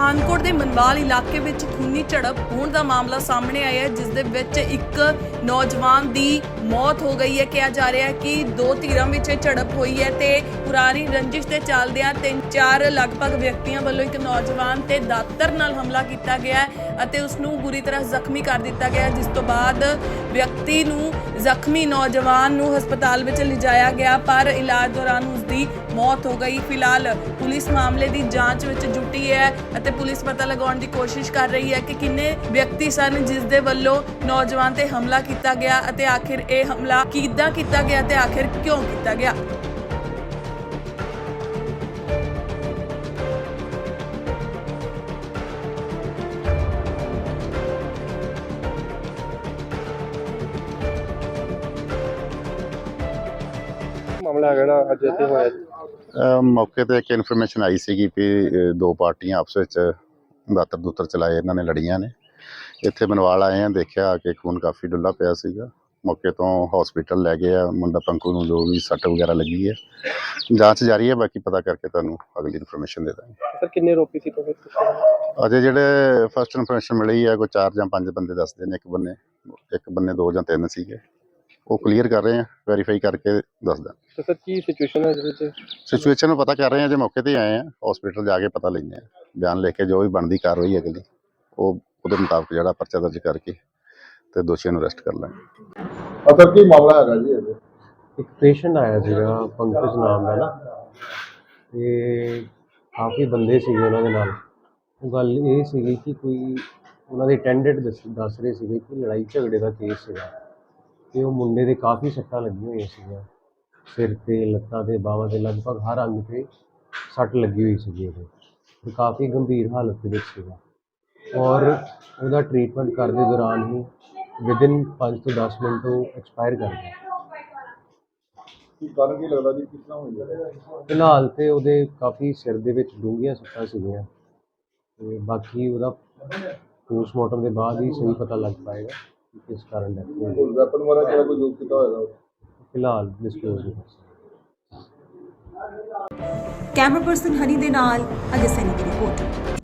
ਪਠਾਨਕੋਟ ਦੇ ਮਨਵਾਲ ਇਲਾਕੇ ਵਿੱਚ ਖੂਨੀ ਝੜਪ ਹੋਣ ਦਾ ਮਾਮਲਾ ਸਾਹਮਣੇ ਆਇਆ ਹੈ, ਜਿਸ ਦੇ ਵਿੱਚ ਇੱਕ ਨੌਜਵਾਨ ਦੀ ਮੌਤ ਹੋ ਗਈ ਹੈ। ਕਿਹਾ ਜਾ ਰਿਹਾ ਹੈ ਕਿ ਦੋ ਧਿਰਾਂ ਵਿੱਚ ਇਹ ਝੜਪ ਹੋਈ ਹੈ ਤੇ ਪੁਰਾਣੀ ਰੰਜਿਸ਼ ਦੇ ਚੱਲਦਿਆਂ ਤਿੰਨ ਚਾਰ ਲਗਭਗ ਵਿਅਕਤੀਆਂ ਵੱਲੋਂ ਇੱਕ ਨੌਜਵਾਨ ਤੇ ਦਾਤਰ ਨਾਲ ਹਮਲਾ ਕੀਤਾ ਗਿਆ ਹੈ। ਅਤੇ ਉਸ ਨੂੰ ਬੁਰੀ ਤਰ੍ਹਾਂ ਜ਼ਖਮੀ ਕਰ ਦਿੱਤਾ ਗਿਆ, ਜਿਸ ਤੋਂ ਬਾਅਦ ਵਿਅਕਤੀ ਨੂੰ ਜ਼ਖਮੀ ਨੌਜਵਾਨ ਨੂੰ ਹਸਪਤਾਲ ਵਿੱਚ ਲਿਜਾਇਆ ਗਿਆ, ਪਰ ਇਲਾਜ ਦੌਰਾਨ ਉਸ ਦੀ ਮੌਤ ਹੋ ਗਈ। ਫਿਲਹਾਲ ਪੁਲਿਸ ਮਾਮਲੇ ਦੀ ਜਾਂਚ ਵਿੱਚ ਜੁਟੀ ਹੈ ਅਤੇ ਪੁਲਿਸ ਪਤਾ ਲਗਾਉਣ ਦੀ ਕੋਸ਼ਿਸ਼ ਕਰ ਰਹੀ ਹੈ ਕਿ ਕਿੰਨੇ ਵਿਅਕਤੀ ਸਨ ਜਿਸ ਦੇ ਵੱਲੋਂ ਨੌਜਵਾਨ ਤੇ ਹਮਲਾ ਕੀਤਾ ਗਿਆ ਅਤੇ ਆਖਿਰ ਇਹ ਹਮਲਾ ਕਿੱਦਾਂ ਕੀਤਾ ਗਿਆ ਤੇ ਆਖਿਰ ਕਿਉਂ ਕੀਤਾ ਗਿਆ। ਮਾਮਲਾ ਜਿਹੜਾ ਅੱਜ ਇੱਥੇ ਹੋਇਆ ਜੀ? ਅਹ ਮੌਕੇ ਤੇ ਇੱਕ ਇਨਫੋਰਮੇਸ਼ਨ ਆਈ ਸੀਗੀ ਵੀ ਅਹ ਦੋ ਪਾਰਟੀਆਂ ਆਪਸ ਵਿੱਚ ਦਾਤਰ ਦੂਤਰ ਚਲਾਏ ਇਹਨਾਂ ਨੇ ਲੜੀਆਂ ਨੇ। ਇੱਥੇ ਮਨਵਾਲ ਆਏ ਆ ਦੇਖਿਆ ਕਿ ਖੂਨ ਕਾਫੀ ਡੁੱਲਾ ਪਿਆ ਸੀਗਾ। ਮੌਕੇ ਤੋਂ ਹਸਪੀਟਲ ਲੈ ਗਏ ਆ ਮੁੰਡਾ ਪੰਕੂ ਨੂੰ ਜੋ ਵੀ ਸੱਟ ਵਗੈਰਾ ਲੱਗੀ ਹੈ ਜਾਂਚ ਜਾਰੀ ਹੈ ਬਾਕੀ ਪਤਾ ਕਰਕੇ ਤੁਹਾਨੂੰ ਅਗਲੀ ਇਨਫੋਰਮੇਸ਼ਨ ਦੇ ਦਾਂਗੇ। ਸਰ ਕਿੰਨੇ ਰੋਪੀ ਸੀ ਤੁਸੀਂ ਅਜੇ ਜਿਹੜੇ ਫਸਟ ਇਨਫੋਰਮੇਸ਼ਨ ਮਿਲੀ ਹੈ ਕੋਈ 4 ਜਾਂ 5 ਬੰਦੇ ਦੱਸਦੇ ਨੇ ਇੱਕ ਬੰਨੇ ਇੱਕ ਬੰਨੇ ਦੋ ਜਾਂ ਤਿੰਨ ਸੀਗੇ। ਉਹ ਕਲੀਅਰ ਕਰ ਰਹੇ ਆ ਵੈਰੀਫਾਈ ਕਰਕੇ ਦੱਸਦਾ ਤੇ ਸਰ ਕੀ ਸਿਚੁਏਸ਼ਨ ਹੈ ਜਿਹਦੇ ਚ ਸਿਚੁਏਸ਼ਨ ਨੂੰ ਪਤਾ ਕਰ ਰਹੇ ਹਾਂ ਜੇ ਮੌਕੇ ਤੇ ਆਏ ਆ ਹਸਪੀਟਲ ਜਾ ਕੇ ਪਤਾ ਲੈਂਦੇ ਆ। ਬਿਆਨ ਲਿਖ ਕੇ ਜੋ ਵੀ ਬਣਦੀ ਕਾਰਵਾਈ ਹੈ ਅਗਲੀ ਉਹ ਉਹਦੇ ਮੁਤਾਬਕ ਜਿਹੜਾ ਪਰਚਾ ਦਰਜ ਕਰਕੇ ਤੇ ਦੋਸ਼ੀਆਂ ਨੂੰ ਅਰੈਸਟ ਕਰ ਲਾਂਗੇ। ਅਸਰ ਕੀ ਮਾਮਲਾ ਹੈਗਾ ਜੀ ਇਹ ਇੱਕ ਪੇਸ਼ੈਂਟ ਆਇਆ ਸੀਗਾ ਪੰਕਜ ਨਾਮ ਦਾ ਨਾ। ਤੇ ਕਾਫੀ ਬੰਦੇ ਸੀਗੇ ਉਹਨਾਂ ਦੇ ਨਾਲ। ਉਹ ਗੱਲ ਇਹ ਸੀਗੀ ਕਿ ਕੋਈ ਉਹਨਾਂ ਦੇ ਅਟੈਂਡੈਂਟ ਦੱਸ ਰਹੇ ਸੀਗੇ ਕਿ ਲੜਾਈ ਝਗੜੇ ਦਾ ਕੇਸ ਸੀਗਾ। ਤੇ ਉਹ ਮੁੰਡੇ ਦੇ ਕਾਫੀ ਸੱਟਾਂ ਲੱਗੀਆਂ ਹੋਈਆਂ ਸੀਗੀਆਂ। ਸਿਰ ਤੇ ਲੱਤਾਂ ਤੇ ਬਾਹਾਂ ਤੇ ਲਗਭਗ ਹਰ ਅੰਗ ਤੇ ਸੱਟ ਲੱਗੀ ਹੋਈ ਸੀਗੀ ਉਹਦੇ। ਤੇ ਕਾਫੀ ਗੰਭੀਰ ਹਾਲਤ ਦੇ ਵਿੱਚ ਸੀਗਾ। ਔਰ ਉਹਦਾ ਟ੍ਰੀਟਮੈਂਟ ਕਰਦੇ ਦੌਰਾਨ ਹੀ ਵਿਦਿਨ 5 ਤੋਂ 10 ਮਿੰਟ ਉਹ ਐਕਸਪਾਇਰ ਕਰ ਗਿਆ। ਕੀ ਕਾਰਨ ਕੀ ਲੱਗਦਾ ਜੀ? ਕਿਸ ਤਰ੍ਹਾਂ ਹੋਈ ਹੈ? ਫਿਲਹਾਲ ਤੇ ਉਹਦੇ ਕਾਫੀ ਸਿਰ ਦੇ ਵਿੱਚ ਡੂੰਘੀਆਂ ਸੱਟਾਂ ਸੀਗੀਆਂ। ਤੇ ਬਾਕੀ ਉਹਦਾ ਪੋਸਟਮਾਰਟਮ ਦੇ ਬਾਅਦ ਹੀ ਸਹੀ ਪਤਾ ਲੱਗ ਪਾਏਗਾ। ਕਿਸ ਕਾਰਨ ਡੈਥ ਹੋਈ ਕੋਈ ਵੈਪਨ ਵਗੈਰਾ ਜਿਹੜਾ ਕੋਈ ਯੂਜ਼ ਕੀਤਾ ਹੋਏਗਾ? ਫਿਲਹਾਲ ਡਿਸਕਲੋਜ਼ ਨਹੀਂ ਕਰ ਸਕਦੇ ਕੈਮਰਾ ਪਰਸਨ ਹਨੀ ਦੇ ਨਾਲ ਅਜੇ ਸੈਨੀ ਦੀ ਰਿਪੋਰਟ।